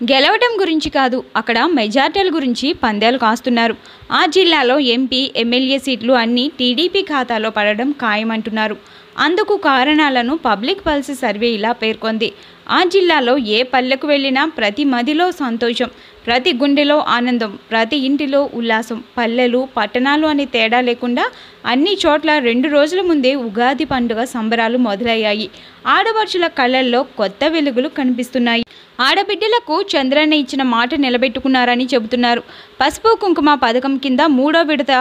గెలవటం గురించి కాదు అక్కడ మెజార్టీల గురించి పందాలు కాస్తున్నారు. ఆ జిల్లాలో ఎంపీ ఎమ్మెల్యే సీట్లు అన్నీ టీడీపీ ఖాతాలో పడడం ఖాయమంటున్నారు. అందుకు కారణాలను పబ్లిక్ పల్స్ సర్వే ఇలా పేర్కొంది. ఆ జిల్లాలో ఏ పల్లెకు వెళ్ళినా ప్రతి మదిలో సంతోషం ప్రతి గుండెలో ఆనందం ప్రతి ఇంటిలో ఉల్లాసం పల్లెలు పట్టణాలు అనే తేడా లేకుండా అన్ని చోట్ల రెండు రోజుల ముందే ఉగాది పండుగ సంబరాలు మొదలయ్యాయి. ఆడపడుచుల కళ్ళల్లో కొత్త వెలుగులు కనిపిస్తున్నాయి. ఆడబిడ్డలకు చంద్రన్న ఇచ్చిన మాట నిలబెట్టుకున్నారని చెబుతున్నారు. పసుపు కుంకుమ పథకం కింద మూడో విడత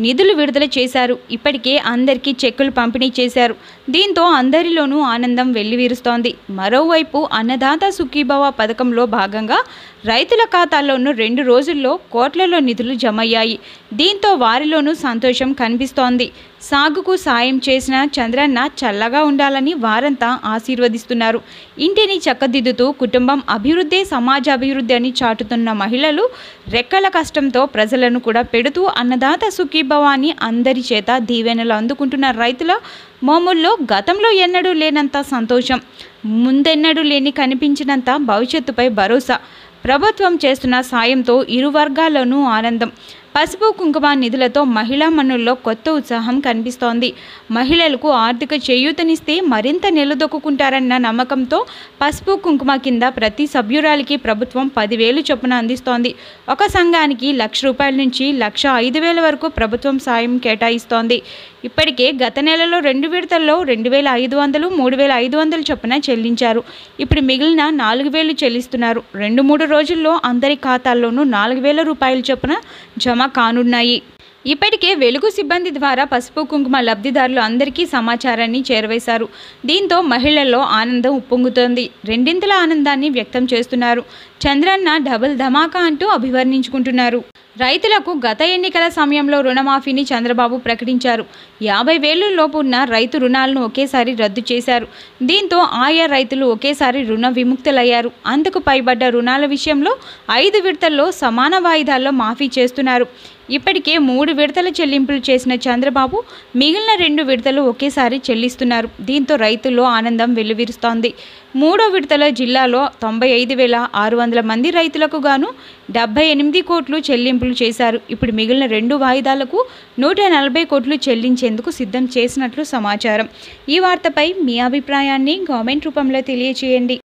నిధులు విడుదల చేశారు. ఇప్పటికే అందరికీ చెక్కులు పంపిణీ చేశారు. దీంతో అందరిలోనూ ఆనందం వెల్లివిరుస్తోంది. మరోవైపు అన్నదాత సుఖీభవ పథకంలో భాగంగా రైతుల ఖాతాల్లోనూ రెండు రోజుల్లో కోట్లలో నిధులు జమయ్యాయి. దీంతో వారిలోనూ సంతోషం కనిపిస్తోంది. సాగుకు సాయం చేసిన చంద్రన్న చల్లగా ఉండాలని వారంతా ఆశీర్వదిస్తున్నారు. ఇంటిని చక్కదిద్దుతూ కుటుంబం అభివృద్ధి సమాజ అభివృద్ధి అని చాటుతున్న మహిళలు రెక్కల కష్టంతో ప్రజలను కూడా పెడుతూ అన్నదాత సుఖీ భవాని అందరి చేత దీవెనలు అందుకుంటున్న రైతుల మోముల్లో గతంలో ఎన్నడూ లేనంత సంతోషం ముందెన్నడూ లేని కనిపించినంత భవిష్యత్తుపై భరోసా. ప్రభుత్వం చేస్తున్న సాయంతో ఇరు వర్గాల్లోనూ ఆనందం. పసుపు కుంకుమ నిధులతో మహిళా మనుల్లో కొత్త ఉత్సాహం కనిపిస్తోంది. మహిళలకు ఆర్థిక చేయూతనిస్తే మరింత నిలదొక్కుంటారన్న నమ్మకంతో పసుపు కుంకుమ కింద ప్రతి సభ్యురాలికి ప్రభుత్వం పదివేలు చొప్పున అందిస్తోంది. ఒక సంఘానికి లక్ష రూపాయల నుంచి లక్ష ఐదు వేల వరకు ప్రభుత్వం సాయం కేటాయిస్తోంది. ఇప్పటికే గత నెలలో రెండు విడతల్లో రెండు వేల ఐదు వందలు మూడు వేల ఐదు వందలు చొప్పున చెల్లించారు. ఇప్పుడు మిగిలిన నాలుగు వేలు చెల్లిస్తున్నారు. రెండు మూడు రోజుల్లో అందరి ఖాతాల్లోనూ నాలుగు వేల రూపాయల చొప్పున జమ కానున్నాయి. ఇప్పటికే వెలుగు సిబ్బంది ద్వారా పసుపు కుంకుమ లబ్ధిదారులు అందరికీ సమాచారాన్ని చేరవేశారు. దీంతో మహిళల్లో ఆనందం ఉప్పొంగుతోంది. రెండింతల ఆనందాన్ని వ్యక్తం చేస్తున్నారు. చంద్రన్న డబుల్ ధమాకా అంటూ అభివర్ణించుకుంటున్నారు. రైతులకు గత ఎన్నికల సమయంలో రుణమాఫీని చంద్రబాబు ప్రకటించారు. యాభై వేలు లోపు ఉన్న రైతు రుణాలను ఒకేసారి రద్దు చేశారు. దీంతో ఆయా రైతులు ఒకేసారి రుణ విముక్తులయ్యారు. అందుకు పైబడ్డ రుణాల విషయంలో ఐదు విడతల్లో సమాన వాయిదాల్లో మాఫీ చేస్తున్నారు. ఇప్పటికే మూడు విడతల చెల్లింపులు చేసిన చంద్రబాబు మిగిలిన రెండు విడతలు ఒకేసారి చెల్లిస్తున్నారు. దీంతో రైతుల్లో ఆనందం వెల్లువిరుస్తోంది. మూడో విడతల జిల్లాలో తొంభై ఐదు వేల ఆరు వందల మంది రైతులకు గాను డెబ్బై ఎనిమిది కోట్లు చెల్లింపులు చేశారు. ఇప్పుడు మిగిలిన రెండు వాయిదాలకు నూట నలభై కోట్లు చెల్లించేందుకు సిద్ధం చేసినట్లు సమాచారం. ఈ వార్తపై మీ అభిప్రాయాన్ని కామెంట్ రూపంలో తెలియచేయండి.